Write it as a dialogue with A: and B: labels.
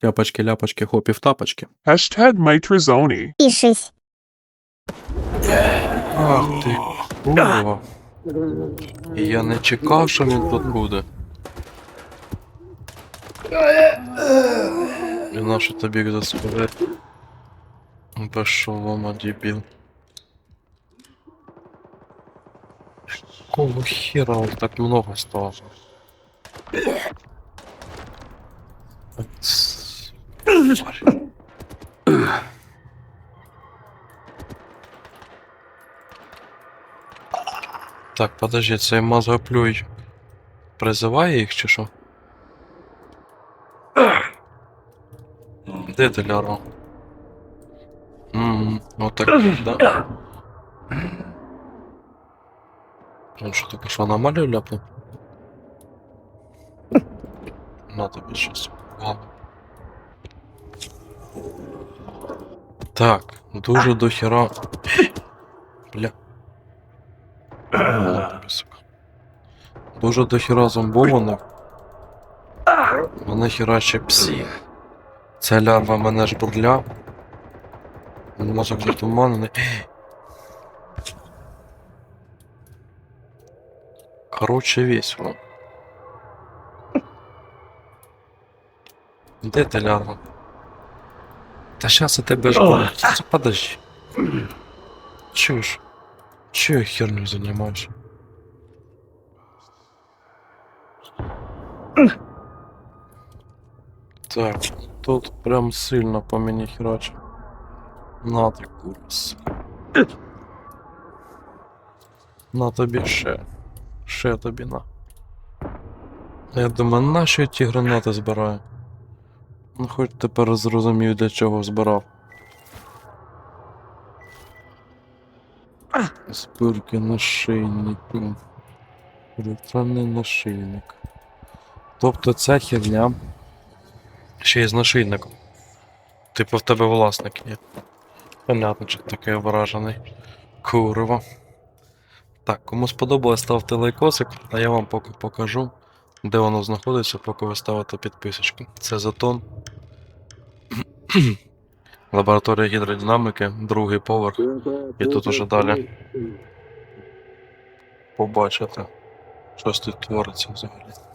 A: Тяпочки, ляпочки, хопів, тапочки.
B: Hashtag Maitrizoni.
C: Пишись.
A: Ах ти курва. Я не чекав, що він тут буде. І нащо тобі заспівати? Пішов вам, дебіл. Какого хера он так много стало? Так, подожди, цей мозгоплюй призиває їх чи що? Де ти Ляро? Ммм, отак, да? Он що таке, що аномалію ляпнув? На тобі щось. Ладно. Так, дуже дохера. Бля. Тобі, сука. Дуже дохера зомбованих. Мене хераче псих. Ця лярва мене ж бурля. Мозок затуманений. Короче, весело. Де ти лярва? Та щас я тебе ж Подожди. Чё ж? Чё я херню занимаюсь? Так, тут прям сильно по мені хераче. На ти курс. На тобі ще. Ще тобі на. Я думаю, нащо ті гранати збираю? Ну хоч тепер зрозумію для чого збирав. Спирки нашийники. Електронний нашийник. Тобто ця херня ще й з нашийником. Типу в тебе власник є. Понятно, чи такий вражений. Курва. Так, кому сподобалось, ставте лайкосик, а я вам поки покажу, де воно знаходиться, поки ви ставите підписочку. Це затон. Лабораторія гідродинаміки, другий поверх. І тут уже далі побачите, щось тут твориться взагалі.